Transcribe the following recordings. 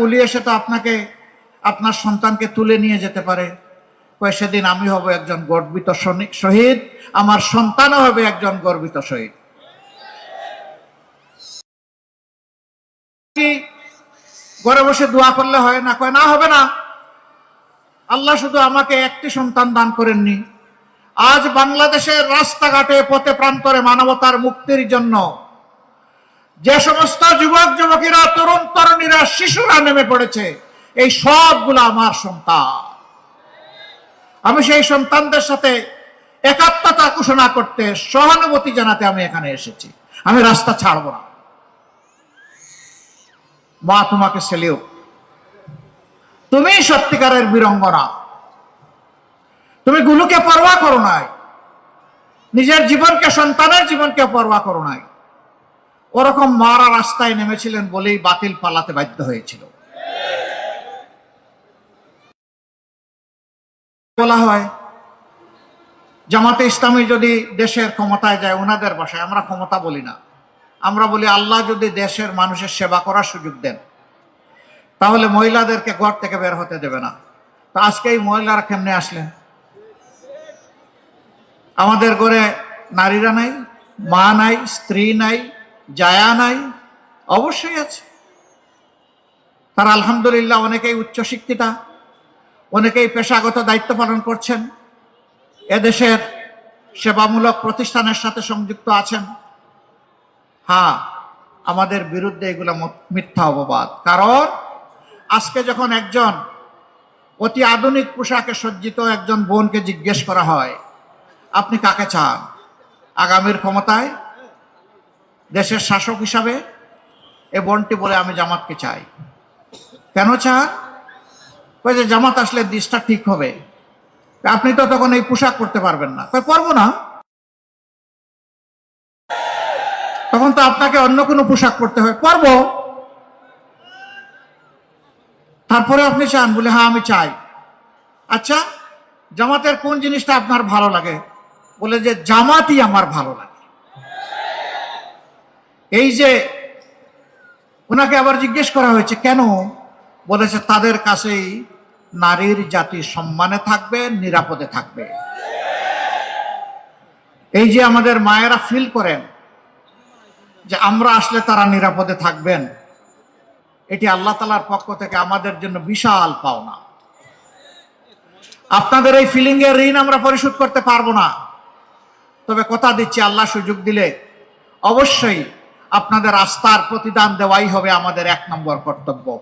গুলি এসে তো আপনাকে, আপনার সন্তানকে তুলে নিয়ে যেতে পারে। সেদিন আমি হব একজন গর্বিত শহীদ, আমার সন্তানও হবে একজন গর্বিত শহীদ। ঘরে বসে দোয়া করলে হয় না। কয়, না, হবে না। আল্লাহ শুধু আমাকে একটি সন্তান দান করেননি। আজ বাংলাদেশের রাস্তাঘাটে পথে প্রান্তরে মানবতার মুক্তির জন্য যে সমস্ত যুবক, যুবতীরা, তরুণ, তরুণীরা, শিশুরা নেমে পড়েছে, এই সবগুলো আমার সন্তান। আমি সেই সন্তানদের সাথে একাত্মতা ঘোষণা করতে, সহানুভূতি জানাতে আমি এখানে এসেছি। আমি রাস্তা ছাড়ব না। মা তোমাকে সেলিও তুমি সত্যিকারের বীরঙ্গনা। তুমি গুলোকে পরোয়া করো নাই। নিজের জীবনকে, সন্তানের জীবনকে পরোয়া করো নাই। ওরকম মারা রাস্তায় নেমেছিলেন বলেই বাতিল পালাতে বাধ্য হয়েছিল। বলা হয়, জামাতে ইসলামী যদি দেশের ক্ষমতায় যায় ওনাদের বাসায়, আমরা ক্ষমতা বলি না। আমরা বলি, আল্লাহ যদি দেশের মানুষের সেবা করার সুযোগ দেন, তাহলে মহিলাদেরকে ঘর থেকে বের হতে দেবে না। তো আজকে এই মহিলারা কেমনে আসলেন? আমাদের ঘরে নারীরা নাই, মা নাই, স্ত্রী নাই জায়া নাই, অবশ্যই আছে। তারা আলহামদুলিল্লাহ অনেকেই উচ্চশিক্ষিতা, অনেকেই পেশাগত দায়িত্ব পালন করছেন, এদেশের সেবামূলক প্রতিষ্ঠানের সাথে সংযুক্ত আছেন। হ্যাঁ আমাদের বিরুদ্ধে এগুলো মিথ্যা অপবাদ। কারণ আজকে যখন একজন অতি আধুনিক পোশাকে সজ্জিত একজন বোনকে জিজ্ঞেস করা হয়, আপনি কাকে চান? আগামীর ক্ষমতায় দেশের শাসক হিসাবে এ বোনটি বলে আমি জামাতকে চাই। কেন চান? যে জামাত আসলে দিশটা ঠিক হবে। আপনি তো তখন এই পোশাক করতে পারবেন না। পারব না? তখন তো আপনাকে অন্য কোনো পোশাক পরতে হয়। পারব। তারপরে আপনি চান, বলে হ্যাঁ আমি চাই। আচ্ছা জামাতের কোন জিনিসটা আপনার ভালো লাগে? বলে যে জামাতই আমার ভালো লাগে। এই যে ওনাকে আবার জিজ্ঞেস করা হয়েছে, কেন? বলেছে, তাদের কাছেই নারীর জাতি সম্মানে থাকবে, নিরাপদে থাকবে। এই যে আমাদের মায়েরা ফিল করেন যে আমরা আসলে তারা নিরাপদে থাকবেন, এটি আল্লাহ তালার পক্ষ থেকে আমাদের জন্য বিশাল পাওনা। আপনাদের এই ফিলিং এর ঋণ আমরা পরিশোধ করতে পারব না। তবে কথা দিচ্ছি, আল্লাহ সুযোগ দিলে অবশ্যই আপনাদের আস্থার প্রতিদান দেওয়াই হবে আমাদের এক নম্বর কর্তব্য।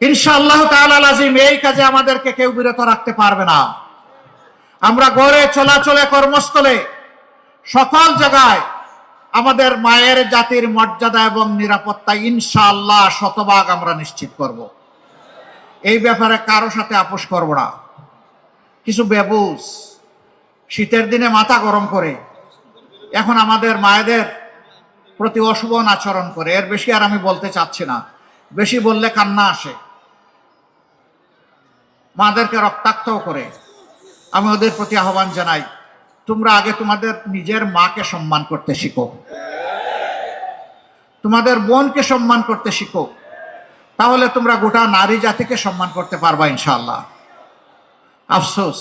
ইনশাআল্লাহ তাআলা আজিম এই কাজে আমাদেরকে কেউ বিরত রাখতে পারবে না। আমরা গড়ে চলাচলে কর্মস্থলে সকল জায়গায় আমাদের মায়ের জাতির মর্যাদা এবং নিরাপত্তা ইনশাআল্লাহ শতভাগ আমরা নিশ্চিত করব। এই ব্যাপারে কারও সাথে আপোষ করব না। কিছু বেবুস শীতের দিনে মাথা গরম করে এখন আমাদের মায়েদের প্রতি অশুভন আচরণ করে। এর বেশি আর আমি বলতে চাচ্ছি না। বেশি বললে কান্না আসে। মাদেরকে রক্তাক্তও করে। আমি ওদের প্রতি আহ্বান জানাই, তোমরা আগে তোমাদের নিজের মাকে সম্মান করতে শিখো। তোমাদের বোনকে সম্মান করতে শিখো। তাহলে তোমরা গোটা নারী জাতিকে সম্মান করতে পারবা ইনশাল্লাহ আফসোস।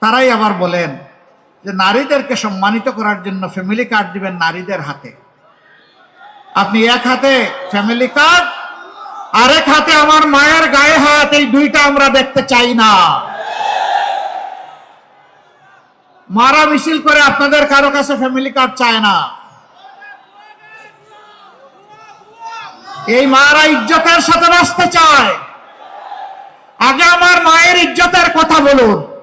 তারাই আবার বলেন যে নারীদেরকে সম্মানিত করার জন্য ফ্যামিলি কার্ড দিবেন নারীদের হাতে। আপনি এক হাতে ফ্যামিলি কার্ড আরেক হাতে আমার মায়ের গায়ে হাত, এই দুইটা আমরা দেখতে চাই না। মারা মিছিল করে আপনাদের কারও কাছে ফ্যামিলি কার্ড চায় না। এই মারা ইজ্জতের সাথে বাঁচতে চায়। আগে আমার মায়ের ইজ্জতের কথা বলুন।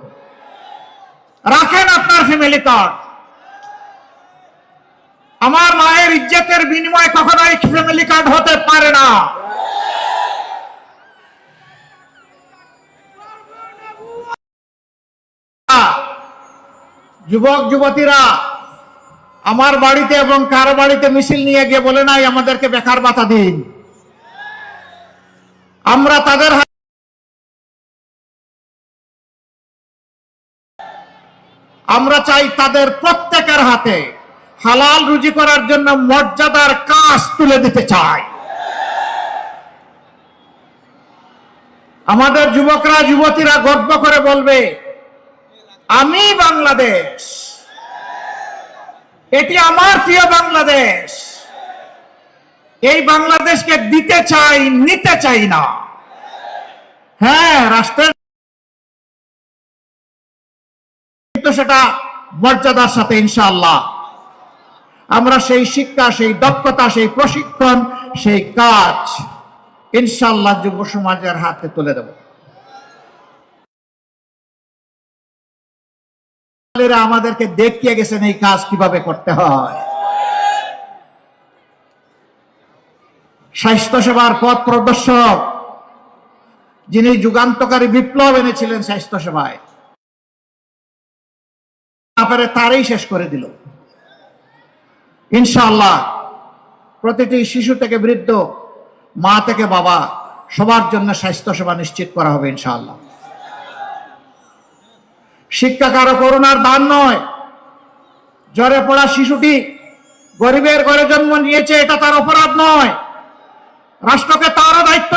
রাখেন আপনার ফ্যামিলি কার্ড আমার মায়ের ইজ্জতের বিনিময় কখনোই ফ্যামিলি কার্ড হতে পারে না। যুবক, যুবতীরা, আমার বাড়িতে এবং কারও বাড়িতে মিছিল নিয়ে গিয়ে বলে নাই, আমাদেরকে বেকার ভাতা দিন। আমরা তাদের আমরা চাই তাদের প্রত্যেকের হাতে হালাল রুজি করার জন্য মর্যাদার কাজ তুলে দিতে চাই। আমাদের যুবকরা, যুবতীরা গর্ব করে বলবে, আমি বাংলাদেশ। এটি আমার প্রিয় বাংলাদেশ। এই বাংলাদেশকে দিতে চাই, নিতে চাই না। হ্যাঁ রাষ্ট্রের কিন্তু সেটা মর্যাদার সাথে ইনশাআল্লাহ। আমরা সেই শিক্ষা, সেই দক্ষতা, সেই প্রশিক্ষণ, সেই কাজ ইনশাআল্লাহ যুব সমাজের হাতে তুলে দেব। আমাদেরকে দেখিয়ে গেছেন এই কাজ কীভাবে করতে হয়। স্বাস্থ্য সেবার পথ প্রদর্শক, যিনি যুগান্তকারী বিপ্লব এনেছিলেন স্বাস্থ্য সেবায় তারপরে তারই শেষ করে দিল। ইনশাআল্লাহ, প্রতিটি শিশু থেকে বৃদ্ধ, মা থেকে বাবা, সবার জন্য স্বাস্থ্য সেবা নিশ্চিত করা হবে ইনশাআল্লাহ। শিক্ষা কারও করোনার দান নয়। জ্বরে পড়া শিশুটি গরিবের ঘরে জন্ম নিয়েছে, এটা তার অপরাধ নয়। রাষ্ট্রকে তারও দায়িত্ব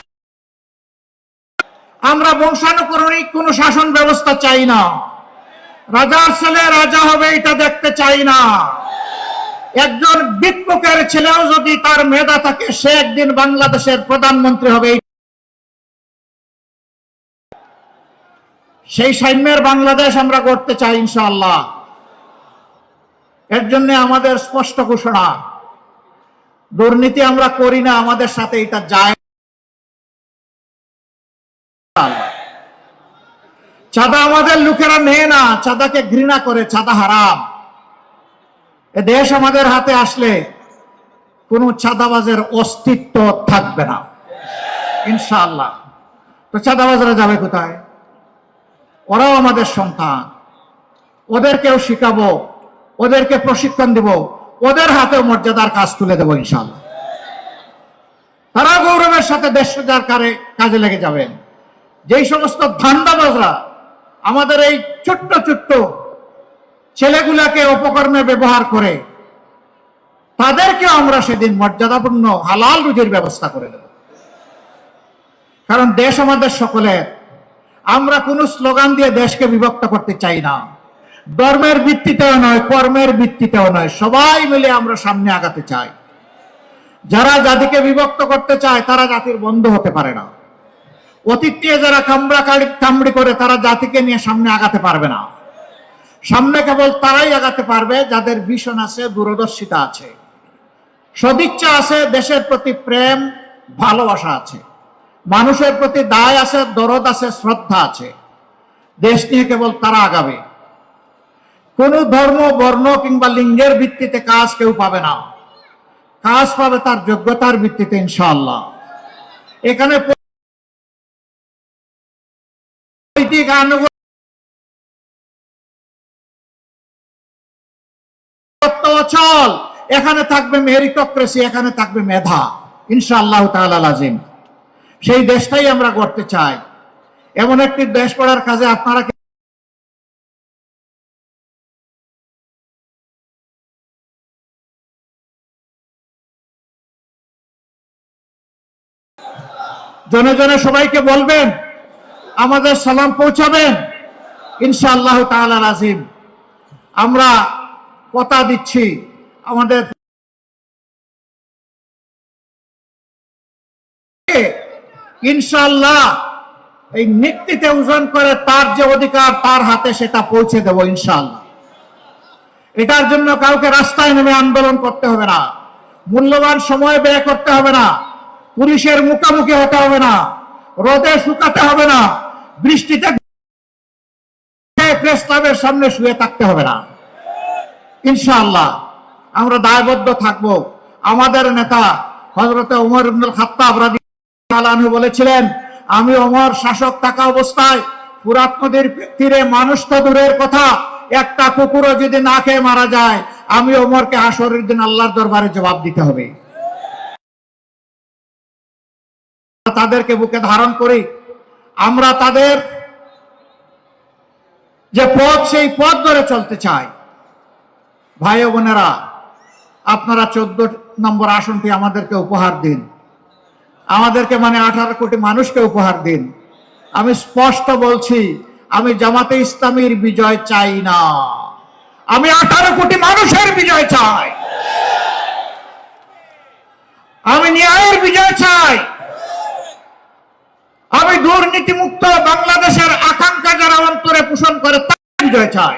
আমরা বংশানুক্রমিক কোন শাসন ব্যবস্থা চাই না। রাজার ছেলে রাজা হবে, এটা দেখতে চাই না। একজন বিক্ষোকের ছেলেও যদি তার মেধা থাকে, সে একদিন বাংলাদেশের প্রধানমন্ত্রী হবে। সেই সাম্যের বাংলাদেশ আমরা করতে চাই, ইনশাআল্লাহ। এর জন্য আমাদের স্পষ্ট ঘোষণা, দুর্নীতি আমরা করি না, আমাদের সাথে এটা যায় চাঁদা আমাদের লোকেরা নেয় না, চাঁদাকে ঘৃণা করে, চাঁদা হারাম। এ দেশ আমাদের হাতে আসলে কোন চাঁদাবাজের অস্তিত্ব থাকবে না। ইনশাআল্লাহ। তো চাঁদাবাজরা যাবে কোথায়? ওরাও আমাদের সন্তান। ওদেরকেও শিখাবো, ওদেরকে প্রশিক্ষণ দেব, ওদের হাতেও মর্যাদার কাজ তুলে দেবো ইনশাআল্লাহ। তারা গৌরবের সাথে দেশ কাজে লেগে যাবেন। যেই সমস্ত ধান্দাবাজরা আমাদের এই ছোট্ট ছোট্ট ছেলেগুলাকে অপকর্মে ব্যবহার করে তাদেরকে আমরা সেদিন মর্যাদাপূর্ণ হালাল রুজির ব্যবস্থা করে দেব। কারণ দেশ আমাদের সকলের। আমরা কোন স্লোগান দিয়ে দেশকে বিভক্ত করতে চাই না। ধর্মের ভিত্তিতেও নয়, কর্মের ভিত্তিতেও নয়, সবাই মিলে আমরা সামনে আগাতে চাই। যারা জাতিকে বিভক্ত করতে চায়, তারা জাতির বন্ধ হতে পারে না। অতীত নিয়ে যারা কামড়া কামড়ি করে, তারা জাতিকে নিয়ে সামনে আগাতে পারবে না। সামনে কেবল তারাই আগাতে পারবে, যাদের ভীষণ আছে, দূরদর্শিতা আছে। সদিচ্ছা আছে, দেশের প্রতি প্রেম, ভালোবাসা আছে। মানুষের প্রতি দায় আছে, দরদ আছে, শ্রদ্ধা আছে। দেশ নিয়ে কেবল তারা আগাবে। কোন ধর্ম, বর্ণ কিংবা লিঙ্গের ভিত্তিতে কাজ কেউ পাবে না। কাজ পাবে তার যোগ্যতার ভিত্তিতে, ইনশাআল্লাহ। এখানে আনুগত্য অচল এখানে থাকবে মেরিটোক্রেসি এখানে থাকবে মেধা। ইনশাআল্লাহ সেই দেশটাই আমরা করতে চাই। এমন একটি দেশ করার কাজে আপনারা জনে জনে সবাইকে বলবেন আমাদের সালাম পৌঁছাবেন। ইনশাআল্লাহ তাআলা রাজিম আমরা কথা দিচ্ছি আমাদের ইনশাআল্লাহ এই নীতিতে ওজন করে তার যে অধিকার, তার হাতে সেটা পৌঁছে দেব ইনশাআল্লাহ। এটার জন্য কাউকে রাস্তায় নেমে আন্দোলন করতে হবে না। মূল্যবান সময় ব্যয় করতে হবে না। পুলিশের মুখোমুখি হতে হবে না। রোদে শুকাতে হবে না। বৃষ্টিতে প্রেস ক্লাবের সামনে শুয়ে থাকতে হবে না। ইনশাআল্লাহ, আমরা দায়বদ্ধ থাকব। আমাদের নেতা হজরতে উমর ইবনুল খাত্তাব আনহু বলেছিলেন, আমি ওমর শাসক থাকা অবস্থায় নদীর তীরে মানুষ তো দূরের কথা, একটা কুকুরও যদি না খেয়ে মারা যায়, আমি ওমরকে হাসরের দিন আল্লাহর দরবারে জবাব দিতে হবে। তাদেরকে বুকে ধারণ করি আমরা তাদের যে পথ, সেই পথ ধরে চলতে চাই। ভাই বোনেরা, আপনারা চোদ্দ নম্বর আসনটি আমাদেরকে উপহার দিন। আমাদেরকে মানে আঠারো কোটি মানুষকে উপহার দিন। আমি স্পষ্ট বলছি, আমি জামাতে ইসলামীর বিজয় চাই না। আমি আঠারো কোটি মানুষের বিজয় চাই। আমি ন্যায়ের বিজয় চাই। আমি দুর্নীতিমুক্ত বাংলাদেশের আকাঙ্ক্ষা যারা অন্তরে পোষণ করে বিজয় চাই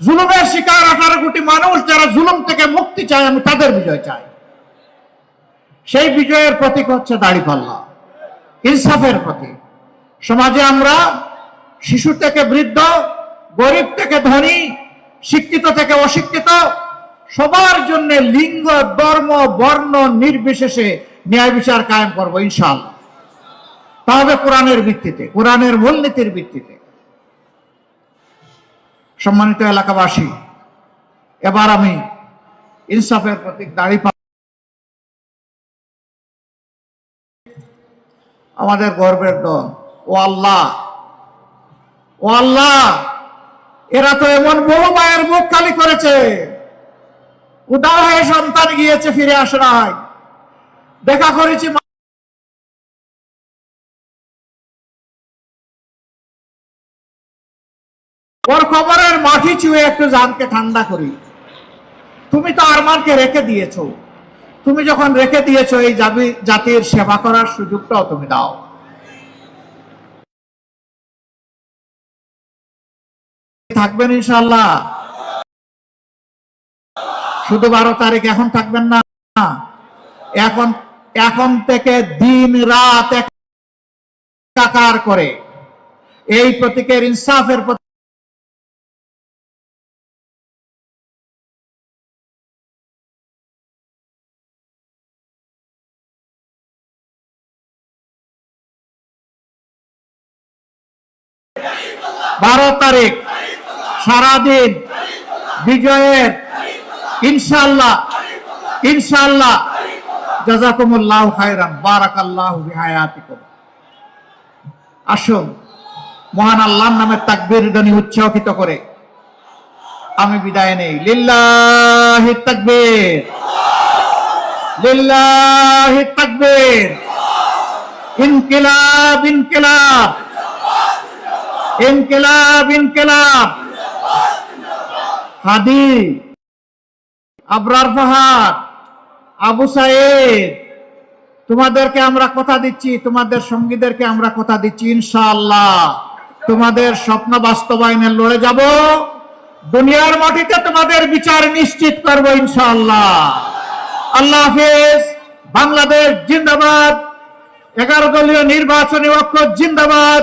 জুলুমের শিকার আঠারো কোটি মানুষ যারা জুলুম থেকে মুক্তি চায়, আমি তাদের বিজয় চাই। সেই বিজয়ের প্রতীক হচ্ছে দাড়িপাল্লা ইনসাফের প্রতীক। সমাজে আমরা শিশু থেকে বৃদ্ধ, গরিব থেকে ধনী, শিক্ষিত থেকে অশিক্ষিত, সবার জন্য লিঙ্গ, ধর্ম, বর্ণ নির্বিশেষে ন্যায় বিচার কায়েম করব, ইনশাআল্লাহ। তা হবে কোরআনের ভিত্তিতে, কোরআনের মূলনীতির ভিত্তিতে। সম্মানিত এলাকাবাসী, এবার আমি ইনসাফের প্রতীক দাড়ি আমাদের গর্বের দল, ও আল্লাহ ও আল্লাহ, এরা তো এমন বহু মায়ের মুখ খালি করেছে। উদার হয়ে সন্তান গিয়েছে, ফিরে আসে নাই। দেখা করেছি ওর খবরের মাটি চুয়ে একটু জানকে ঠান্ডা করি। তুমি তো আরমানকে রেখে দিয়েছ। তুমি যখন রেখে দিয়েছ এই জাবি- জাতির সেবা করার সুযোগটাও তুমি দাও। থাকবেন ইনশাল্লাহ শুধু বারো তারিখ এখন থাকবেন না। এখন এখন থেকে দিন রাত করে। এই প্রতীকের ইনসাফের বারো তারিখ, সারাদিন, বিজয়ের ইনশাল্লাহ ইনশাল্লাহ জাজাকুমুল্লাহ খায়রান, বারাকাল্লাহ বিহায়াতিকুম। আসুন, মহান ধ্বনি উচ্চাকিত করে, আমি বিদায় নেই। লিল্লাহি তাকবীর। লিল্লাহি তাকবীর। ইনকিলাব ইনকিলাব। হাদি, আবরার ফাহাদ, আবু সাইদ, তোমাদেরকে আমরা কথা দিচ্ছি, তোমাদের সঙ্গীদেরকে আমরা কথা দিচ্ছি, ইনশাআল্লাহ। তোমাদের স্বপ্ন বাস্তবায়নে লড়ে যাব। দুনিয়ার মাটিতে তোমাদের বিচার নিশ্চিত করব, ইনশাআল্লাহ। আল্লাহ হাফেজ, বাংলাদেশ জিন্দাবাদ। এগারো দলীয় নির্বাচনী ঐক্য জিন্দাবাদ।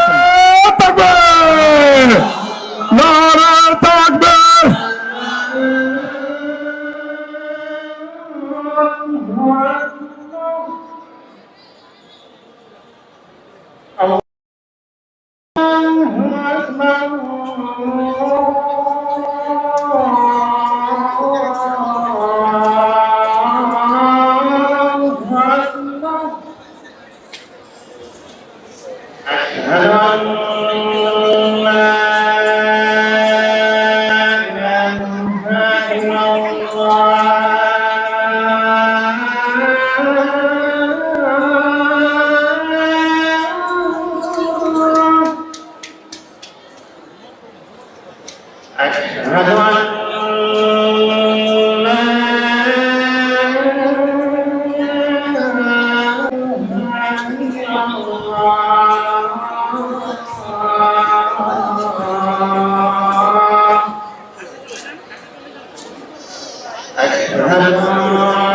أشهد أن